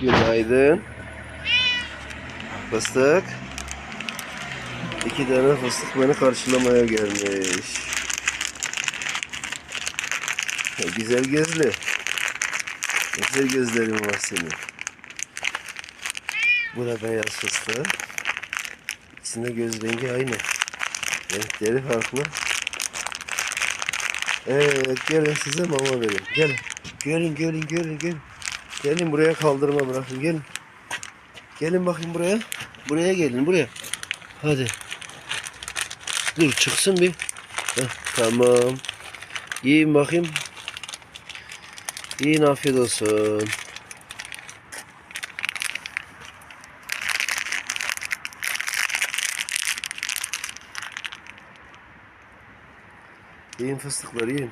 Günaydın. Fıstık. İki tane fıstık beni karşılamaya gelmiş. Güzel gözlü. Güzel gözlerin var senin. Bu da beyaz fıstık. İkisinde göz rengi aynı. Renkleri farklı. Evet gelin size mama verin. Gelin. Gelin gelin gelin gelin. Gelin buraya kaldırma bırakın gelin. Gelin bakayım buraya. Buraya gelin buraya. Hadi. Dur çıksın bir. Heh, tamam. Yiyin bakayım. Yiyin afiyet olsun. Yiyin fıstıkları yiyin.